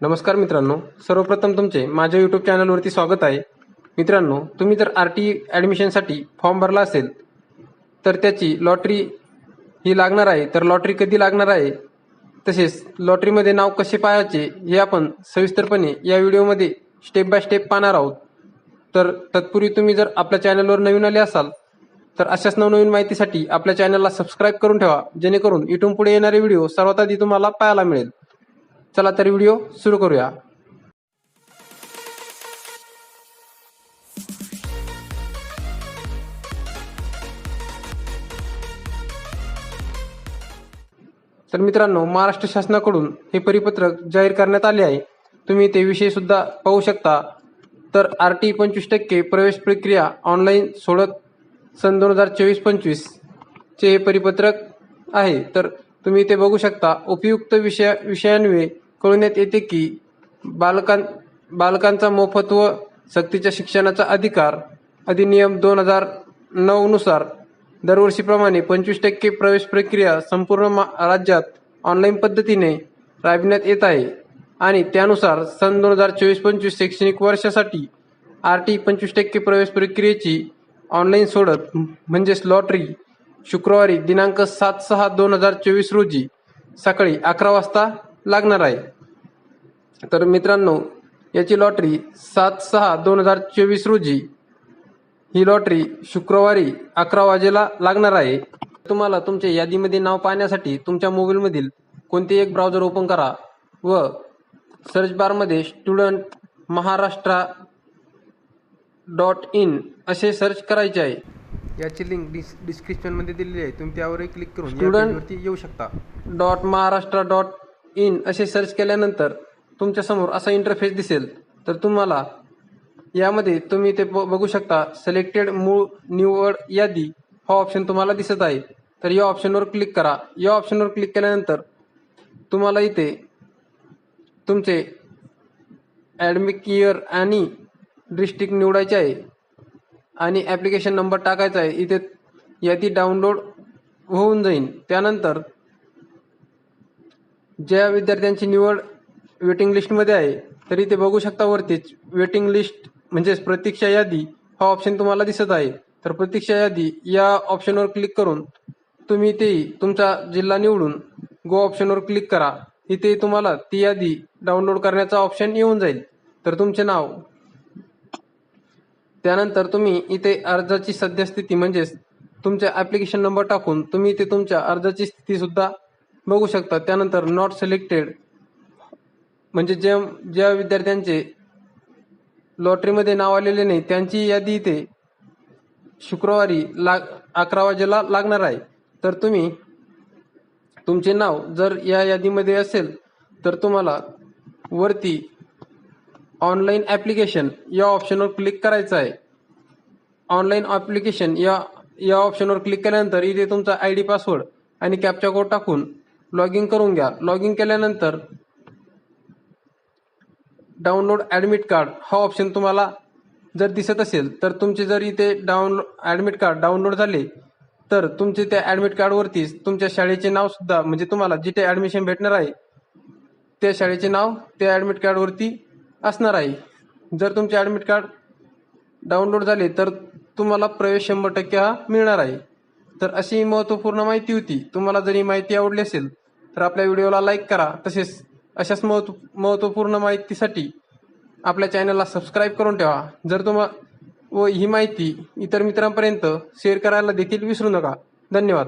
नमस्कार मित्रांनो सर्वप्रथम तुमचे माझ्या यूट्यूब चॅनलवरती स्वागत आहे. मित्रांनो तुम्ही जर आर टी ॲडमिशनसाठी फॉर्म भरला असेल तर त्याची लॉटरी ही लागणार आहे. तर लॉटरी कधी लागणार आहे? तसेच लॉटरीमध्ये नाव कसे पाहायचे हे आपण सविस्तरपणे या व्हिडिओमध्ये स्टेप बाय स्टेप पाहणार आहोत. तर तत्पूर्वी तुम्ही जर आपल्या चॅनलवर नवीन आले असाल तर अशाच नवनवीन माहितीसाठी आपल्या चॅनलला सबस्क्राईब करून ठेवा जेणेकरून इथून पुढे येणारे व्हिडिओ सर्वात आधी तुम्हाला पाहायला मिळेल. चला तर व्हिडिओ सुरू करूया. तर मित्रांनो महाराष्ट्र शासनाकडून हे परिपत्रक जाहीर करण्यात आले आहे. तुम्ही ते विषय सुद्धा पाहू शकता. तर आर टी पंचवीस टक्के प्रवेश प्रक्रिया ऑनलाईन सोडत सन दोन हजार चोवीस पंचवीस चे हे परिपत्रक आहे. तर तुम्ही ते बघू शकता. उपयुक्त विषया विषयान्वये कळविण्यात येते की बालकां बालकांचा मोफत व सक्तीच्या शिक्षणाचा अधिकार अधिनियम दोन हजार नऊ नुसार दरवर्षीप्रमाणे पंचवीस टक्के प्रवेश प्रक्रिया संपूर्ण मा राज्यात ऑनलाईन पद्धतीने राबविण्यात येत आहे. आणि त्यानुसार सन दोन हजार चोवीस पंचवीस शैक्षणिक वर्षासाठी आर टी पंचवीस टक्के प्रवेश प्रक्रियेची ऑनलाईन सोडत म्हणजेच लॉटरी शुक्रवारी दिनांक सात सहा दोन हजार चोवीस रोजी सकाळी अकरा वाजता लागणार आहे. तर मित्रांनो याची लॉटरी सात सहा दोन हजार चोवीस रोजी ही लॉटरी शुक्रवारी अकरा वाजेला लागणार आहे. तुम्हाला तुमच्या यादीमध्ये नाव पाहण्यासाठी तुमच्या मोबाईलमधील कोणतेही एक ब्राउझर ओपन करा व सर्च बारमध्ये स्टुडंट महाराष्ट्र डॉट इन असे सर्च करायचे आहे. याची लिंक डिस डिस्क्रिप्शनमध्ये दिलेली आहे. तुम्ही त्यावर क्लिक करून वरती येऊ शकता. डॉट महाराष्ट्र डॉट इन असे सर्च केल्यानंतर तुमच्यासमोर असा इंटरफेस दिसेल. तर तुम्हाला यामध्ये तुम्ही ते ब- बघू शकता. सिलेक्टेड मूळ निवड यादी. हा ऑप्शन तुम्हाला दिसत आहे. तर या ऑप्शनवर क्लिक करा. या ऑप्शनवर क्लिक केल्यानंतर तुम्हाला इथे तुमचे ॲडमिक इयर आणि डिस्ट्रिक्ट निवडायचे आहे. आणि ॲप्लिकेशन नंबर टाकायचा आहे. इथे यादी डाउनलोड होऊन जाईल त्यानंतर ज्या विद्यार्थ्यांची निवड वेटिंग लिस्टमध्ये आहे तरी ते बघू शकता वरतीच वेटिंग लिस्ट म्हणजेच प्रतीक्षा यादी हा ऑप्शन तुम्हाला दिसत आहे. तर प्रतीक्षा यादी या ऑप्शनवर क्लिक करून तुम्ही ते तुमचा जिल्हा निवडून गो ऑप्शनवर क्लिक करा. इथे तुम्हाला ती यादी डाउनलोड करण्याचा ऑप्शन येऊन जाईल. तर तुमचे नाव. त्यानंतर तुम्ही इथे अर्जाची सद्यस्थिती म्हणजेच तुमच्या ॲप्लिकेशन नंबर टाकून तुम्ही इथे तुमच्या अर्जाची स्थिती सुद्धा बघू शकता. त्यानंतर नॉट सिलेक्टेड म्हणजे ज्या ज्या विद्यार्थ्यांचे लॉटरीमध्ये नाव आलेले नाही त्यांची यादी इथे शुक्रवारी लाग अकरा वाजेला लागणार आहे. तर तुम्ही तुमचे नाव जर या यादीमध्ये असेल तर तुम्हाला वरती ऑनलाईन ॲप्लिकेशन या ऑप्शनवर क्लिक करायचं आहे. ऑनलाईन ॲप्लिकेशन या या ऑप्शनवर क्लिक केल्यानंतर इथे तुमचा आय डी पासवर्ड आणि कॅप्चा कोड टाकून लॉग इन करून घ्या. लॉग इन केल्यानंतर डाउनलोड ॲडमिट कार्ड हा ऑप्शन तुम्हाला जर दिसत असेल तर तुमचे जर इथे डाउनलोड ॲडमिट कार्ड डाउनलोड झाले तर तुमचे त्या ॲडमिट कार्डवरतीच तुमच्या शाळेचे नाव सुद्धा म्हणजे तुम्हाला जिथे ॲडमिशन भेटणार आहे त्या शाळेचे नाव त्या ॲडमिट कार्डवरती असणार आहे. जर तुमचे ॲडमिट कार्ड डाउनलोड झाले तर तुम्हाला प्रवेश शंभर टक्के हा मिळणार आहे. तर अशी महत्त्वपूर्ण माहिती होती. तुम्हाला जर ही माहिती आवडली असेल तर आपल्या व्हिडिओला लाईक करा. तसेच अशाच महत्त्व महत्त्वपूर्ण माहितीसाठी आपल्या चॅनलला सबस्क्राईब करून ठेवा. जर तुम्हा व ही माहिती इतर मित्रांपर्यंत शेअर करायला देखील विसरू नका. धन्यवाद.